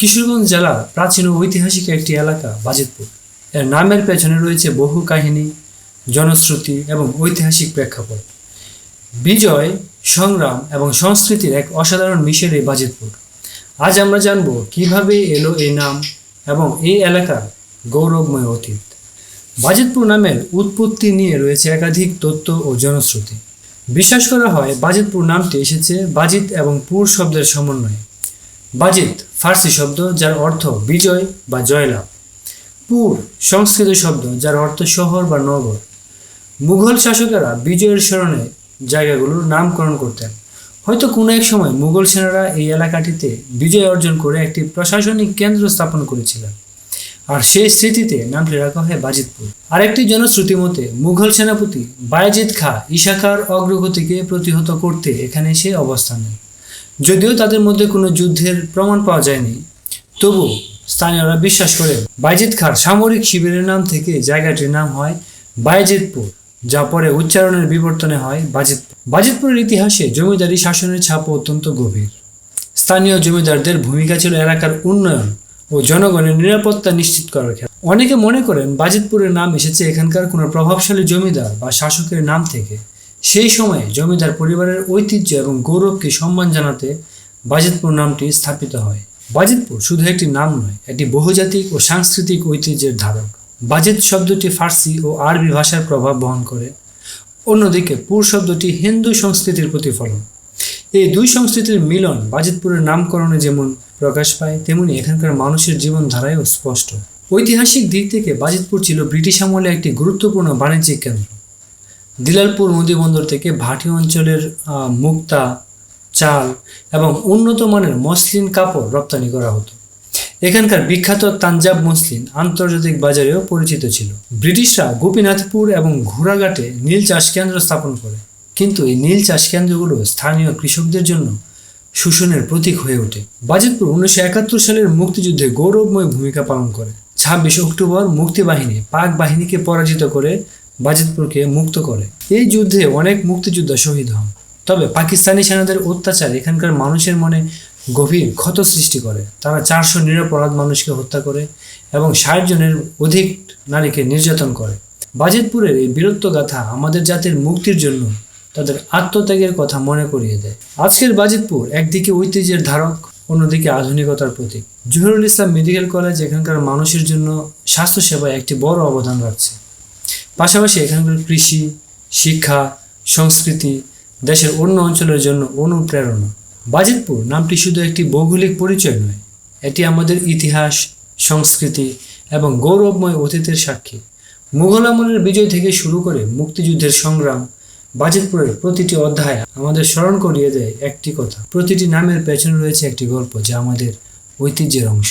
কিশোরগঞ্জ জেলা প্রাচীন ও ঐতিহাসিক একটি এলাকা, বাজিতপুর। এর নামের পেছনে রয়েছে বহু কাহিনী, জনশ্রুতি এবং ঐতিহাসিক প্রেক্ষাপট। বিজয়, সংগ্রাম এবং সংস্কৃতির এক অসাধারণ মিশেল এই বাজিতপুর। আজ আমরা জানব কীভাবে এলো এই নাম এবং এই এলাকার গৌরবময় অতীত। বাজিতপুর নামের উৎপত্তি নিয়ে রয়েছে একাধিক তত্ত্ব ও জনশ্রুতি। বিশ্বাস করা হয় বাজিতপুর নামটি এসেছে বাজিত এবং পুর শব্দের সমন্বয়ে। বাজিত ফার্সি শব্দ যার অর্থ বিজয় বা জয়লাভ। পুর, সংস্কৃত শব্দ যার অর্থ শহর বা নগর। মুঘল শাসকেরা বিজয়ের স্মরণে জায়গাগুলোর নামকরণ করতেন। হয়তো কোনো এক সময় মুঘল সেনারা এই এলাকাটিতে বিজয় অর্জন করে একটি প্রশাসনিক কেন্দ্র স্থাপন করেছিলেন। আর সেই স্মৃতিতে নামটি রাখা হয় বাজিতপুর। আরেকটি জনশ্রুতি মতে, মুঘল সেনাপতি বায়াজিদ খা ইশাখার অগ্রগতিকে প্রতিহত করতে এখানে সে অবস্থান নেন। যদিও তাদের মধ্যে কোনো যুদ্ধের প্রমাণ পাওয়া যায়নি, তবু স্থানীয়রা বিশ্বাস করেন বাইজিদ খার সামরিক শিবিরের নাম থেকে জায়গাটির নাম হয় বায়জিদপুর যা পরে উচ্চারণের বিবর্তনে হয় বাজিতপুর বাজিতপুরের ইতিহাসে জমিদারি শাসনের ছাপ অত্যন্ত গভীর। স্থানীয় জমিদারদের ভূমিকা ছিল এলাকার উন্নয়ন ও জনগণের নিরাপত্তা নিশ্চিত করার ক্ষেত্রে। অনেকে মনে করেন বাজিতপুরের নাম এসেছে এখানকার কোনো প্রভাবশালী জমিদার বা শাসকের নাম থেকে। সেই সময়ে জমিদার পরিবারের ঐতিহ্য এবং গৌরবকে সম্মান জানাতে বাজিতপুর নামটি স্থাপিত হয়। বাজিতপুর শুধু একটি নাম নয়, এটি বহুজাতিক ও সাংস্কৃতিক ঐতিহ্যের ধারক। বাজিত শব্দটি ফার্সি ও আরবি ভাষার প্রভাব বহন করে। অন্যদিকে পুর শব্দটি হিন্দু সংস্কৃতির প্রতিফলন। এই দুই সংস্কৃতির মিলন বাজিতপুরের নামকরণে যেমন প্রকাশ পায়, তেমনি এখানকার মানুষের জীবনধারায়ও স্পষ্ট। ঐতিহাসিক দিক থেকে বাজিতপুর ছিল ব্রিটিশ আমলে একটি গুরুত্বপূর্ণ বাণিজ্যিক কেন্দ্র। দিলালপুর নদীবন্দর থেকে ভাটি অঞ্চলের মুক্তা, চাল এবং উন্নত মানের মসলিন কাপড় রপ্তানি করা হতো। এখানকার বিখ্যাত তাঞ্জাব মসলিন আন্তর্জাতিক বাজারেও পরিচিত ছিল। ব্রিটিশরা গোপীনাথপুর এবং ঘোড়াঘাটে নীল চাষ কেন্দ্র স্থাপন করে। কিন্তু এই নীল চাষ কেন্দ্রগুলো স্থানীয় কৃষকদের জন্য শোষণের প্রতীক হয়ে ওঠে। বাজিতপুর উনিশশো একাত্তর সালের মুক্তিযুদ্ধে গৌরবময় ভূমিকা পালন করে। ছাব্বিশ অক্টোবর মুক্তিবাহিনী পাক বাহিনীকে পরাজিত করে বাজিতপুরকে মুক্ত করে। এই যুদ্ধে অনেক মুক্তিযোদ্ধা শহীদ হন। তবে পাকিস্তানি সেনাদের অত্যাচার এখানকার মানুষের মনে গভীর ক্ষত সৃষ্টি করে। তারা চারশো নিরপরাধ মানুষকে হত্যা করে এবং ষাট জনের অধিক নারীকে নির্যাতন করে। বাজিতপুরের এই বীরত্ব গাথা আমাদের জাতির মুক্তির জন্য তাদের আত্মত্যাগের কথা মনে করিয়ে দেয়। আজকের বাজিতপুর একদিকে ঐতিহ্যের ধারক, অন্যদিকে আধুনিকতার প্রতীক। জহিরুল ইসলাম মেডিকেল কলেজ এখানকার মানুষের জন্য স্বাস্থ্যসেবায় একটি বড় অবদান রাখছে। পাশাপাশি এখানকার কৃষি, শিক্ষা, সংস্কৃতি দেশের অন্য অঞ্চলের জন্য অনুপ্রেরণা। বাজিতপুর নামটি শুধু একটি ভৌগোলিক পরিচয় নয়, এটি আমাদের ইতিহাস, সংস্কৃতি এবং গৌরবময় অতীতের সাক্ষী। মুঘল আমলের বিজয় থেকে শুরু করে মুক্তিযুদ্ধের সংগ্রাম বাজিতপুরের প্রতিটি অধ্যায় আমাদের স্মরণ করিয়ে দেয় একটি কথা। প্রতিটি নামের পেছনে রয়েছে একটি গল্প যা আমাদের ঐতিহ্যের অংশ।